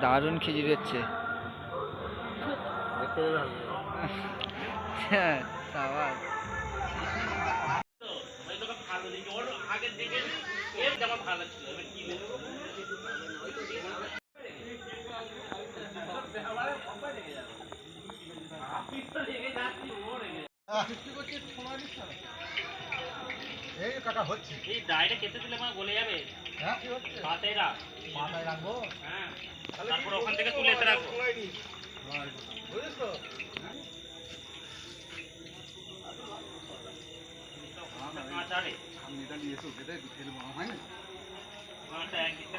দারুণ খিচুড়ি হচ্ছে। হ্যাঁ সাবাস। এই কাকা হচ্ছে। এই ডাইরেক্ট খেতে দিলে আমার গলে যাবে। হ্যাঁ? রাখ মাথায় রাখব? হ্যাঁ। তারপর ওখান থেকে তুলে এসে রাখব। বুঝিস তো কাঁচা নিয়ে এসো খেতে খেতে মনে হয়। না কাঁচা একদিকটা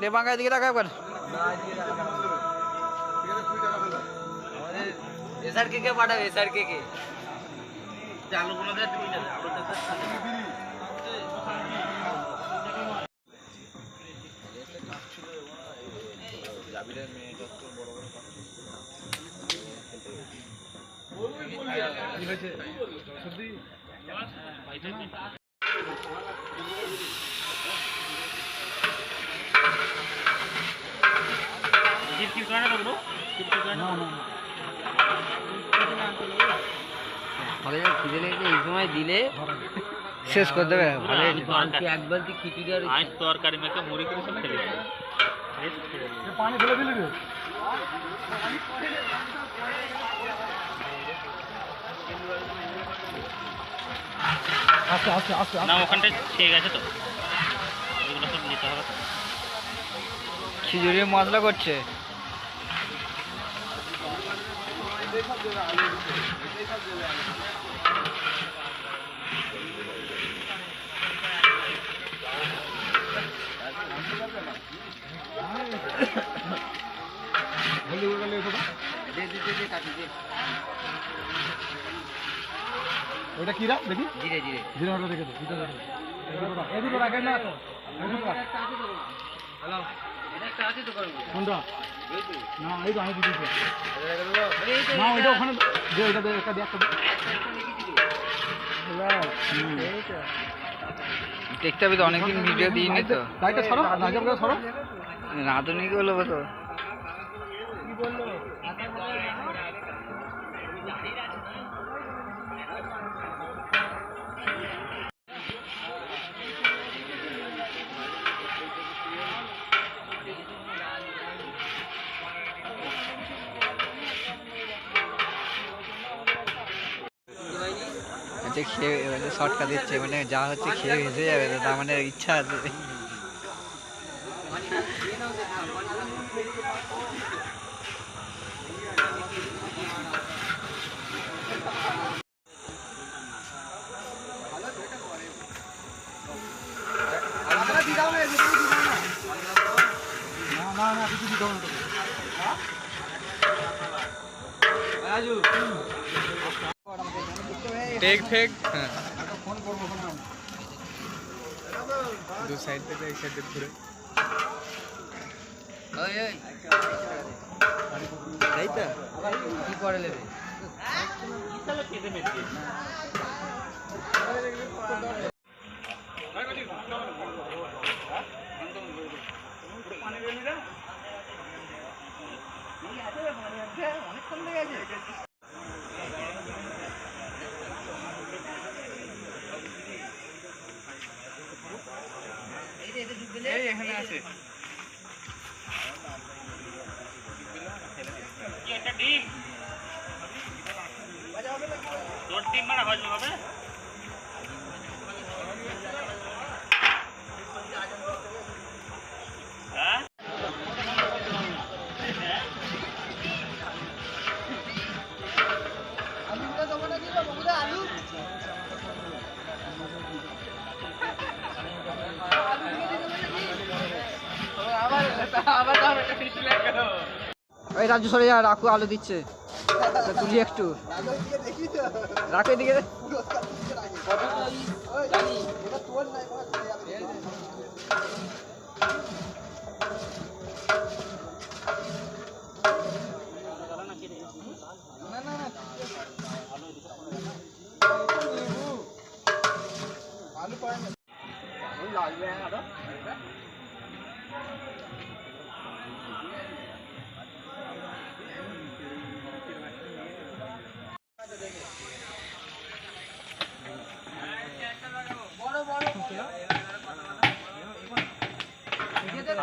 দেবাঙ্গার দিকে তাকা একবার এসআরকে কে পাঠাবে এসআরকে কে আলুগুলো দেয় তুমি যাবে আলুটা জিপ কি করে না বলব জিপ কি করে না আমাকে যা খিদে এই সময় দিলে শেষ করে দেবে এক বালতি খিচুড়ি আর আজ তরকারি মেখে মুড়ি করে সব খেলে দিবে পানি ফেলে দিলি রে আস্তে আস্তে আস্তে না তো। ওইগুলো সব নিতে হবে। তো। মশলা করছে। ওইটা কি রাখ দেখি জিরে জিরে জিরে ওটা দেখে দে দুটো রাখেন না। হ্যালো কোনটা? না এই তো আমি দিতেছি না ওইটা ওখানে দে ওইটা দে একটা দে একটা দে। হুম। দেখতে হবে তো অনেকদিন ভিডিও দিইনি তো। লাইটটা সরো বলব তো। যে খেয়ে মানে শর্টকা দিচ্ছে মানে যা হচ্ছে খেয়ে ভেসে যাবে, তো তার মানে ইচ্ছা আছে। না না না কিছু দিতে হবে না তোকে। টেক ফেক ফোন করব ফোন দু সাইড থেকে এক সাইড ঘুরে তাই তো। কি করে নেবে? এই রাজু সরে যা রাখু আলো দিচ্ছে। তুলি একটু। রাখো এদিকে।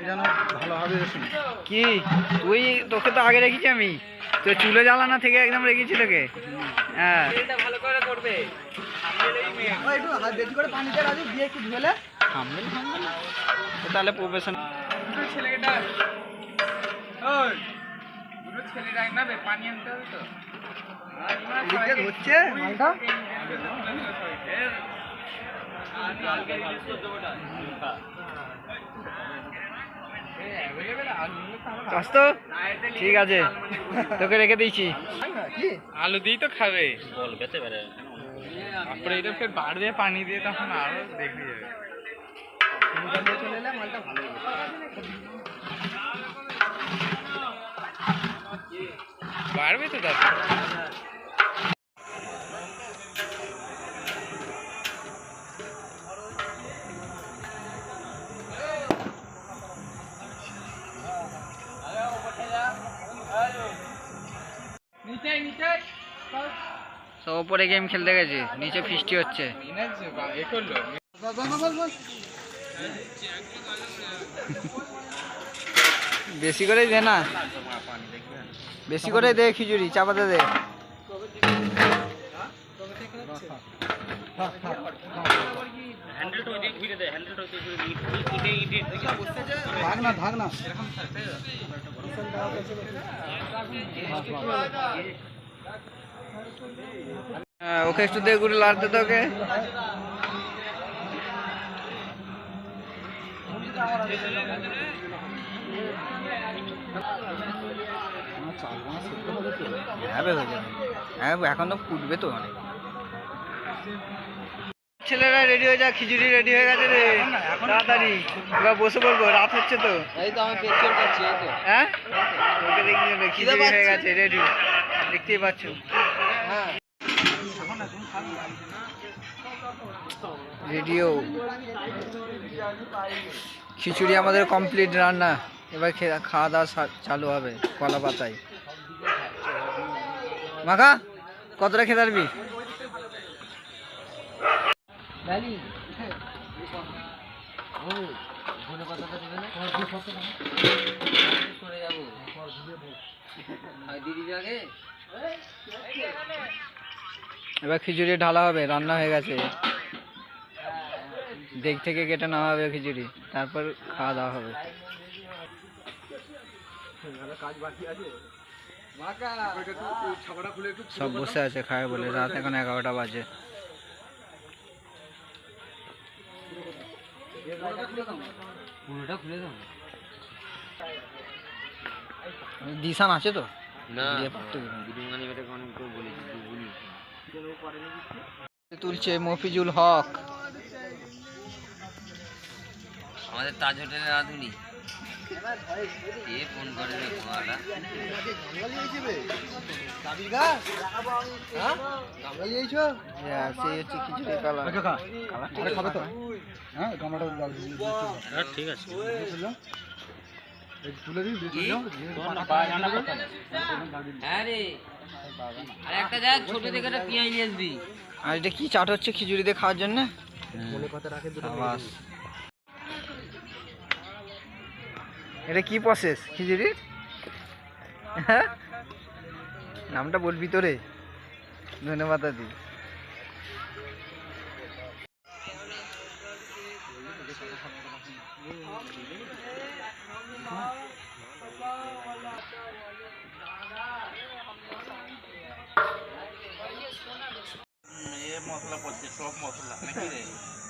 আমি যেন ভালোভাবে এসুন কি? তুই তোকে তো আগে রেখেছি আমি। তো চুলো জ্বালানো থেকে একদম রেখেছি তোকে। হ্যাঁ। থামবেন থামবেন তাহলে প্রফেশন হচ্ছে মালটা। তো ঠিক আছে। তোকে রেখে দিয়েছি। আলু দিয়েই তো খাবে। বল বেঁচে বেড়ে তারপরে এটা ফের বার দিয়ে পানি দিয়ে তখন আরও দেখে যাবে বাড়বে তো দাদা সব ওপরে গেম খেলতে গেছে, নিচে ফিস্টি হচ্ছে। বেশি করে দে না। বেশি করে দে খিচুড়ি, চাপাতে দে। ওইদিকে ঘুরে ওকে একটু দে গুড়ি লাড়তে তো ওকে। হ্যাঁ হয়ে। হ্যাঁ এখন তো ফুটবে তো অনেক। ছেলেরা রেডি হয়ে যা খিচুড়ি রেডি হয়ে গেছে রে। তাড়াতাড়ি এবার বসে পড়ব রাত হচ্ছে তো। এই তো আমি পেট্রোল পাচ্ছি হ্যাঁ? ওকে দেখি খিচুড়ি হয়ে গেছে রেডি দেখতেই পাচ্ছ। রেডিও। খিচুড়ি আমাদের কমপ্লিট রান্না। এবার খাওয়া দাওয়া চালু হবে কলা পাতায়। মাখা কতটা খেতে পারবি? আগে এবার খিচুড়ি ঢালা হবে, রান্না হয়ে গেছে। দেখ থেকে কেটে নেওয়া হবে খিচুড়ি, তারপর খাওয়া দাওয়া হবে। সব বসে আছে খায় বলে, রাত এখন এগারোটা বাজে। দিশান আছে তো? না। দিয়ে পড়তে হবে। অনেক করে বলেছি তুই বলি তুলছে মফিজুল হক। আমাদের তাজ হোটেলের রাঁধুনি কে ফোন করে রে পোহাটা হ্যাঁ, হ্যাঁ দিচ্ছি। হ্যাঁ ঠিক আছে। আর একটা দেখ ছোট দেখে একটা পেঁয়াজ নিয়ে আসবি। আর এটা কি চাট হচ্ছে খিচুড়ি দিয়ে খাওয়ার জন্য? সাবাস। এটা কি প্রসেস খিচুড়ির? হ্যাঁ? নামটা বলবি তোরে। ধন্যবাদ ধনে সব মশলা, নাকি রে?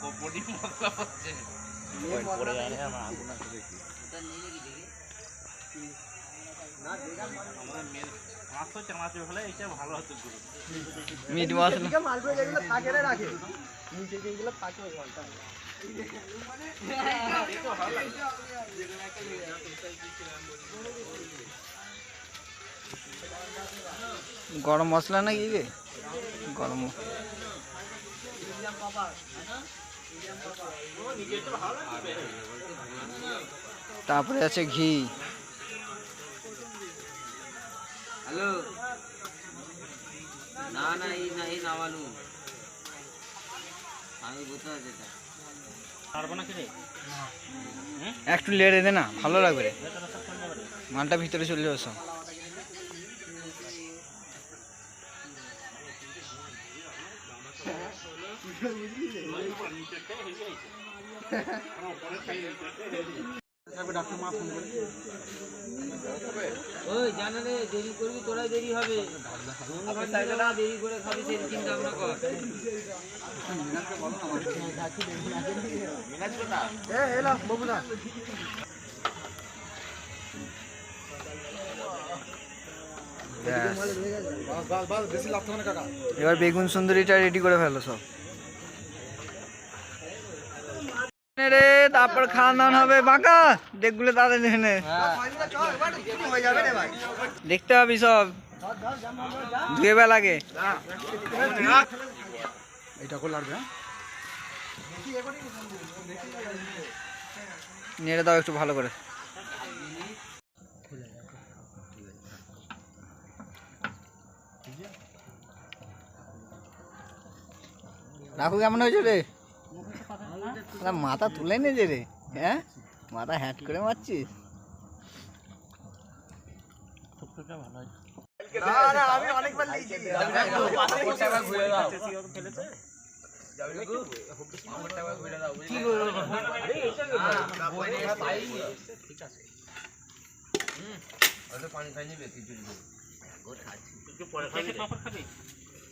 কোপড়ি মশলা পড়ছে পড়ে যায় না আমার আগুন আছে দেখি আমাদের মেন মাছ হচ্ছে। মাছ হলে এটা ভালো হতো গুরু মিট মশলা গরম মশলা। তারপরে আছে ঘি। হ্যালো? না না এই না এই নামালু আমি পারব না কি রে একটু লেড়ে দে না ভালো লাগবে রে। মালটা ভিতরে চলে যাবে ওই জানা রে দেরি করবি তোরাই দেরি হবে। তোরা দেরি করে খাবি সেই চিন্তা ভাবনা কর। এবার বেগুন সুন্দরীটা রেডি করে ফেলো সব। রে, তারপর খাওয়া দাওয়া হবে, বাঁকা। ডেকগুলো তাড়াতাড়ি এনে দেখতে হবে সব। ধুয়ে বেলা লাগে। এটা করে লাগবে হ্যাঁ নেড়ে দাও একটু ভালো করে। রাখু, কেমন হয়েছে রে? শালা মাথা তুলে নিয়েছে রে হ্যাঁ? মাথা হ্যাট করে মারছিস?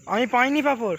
আমি পাইনি পাপড়।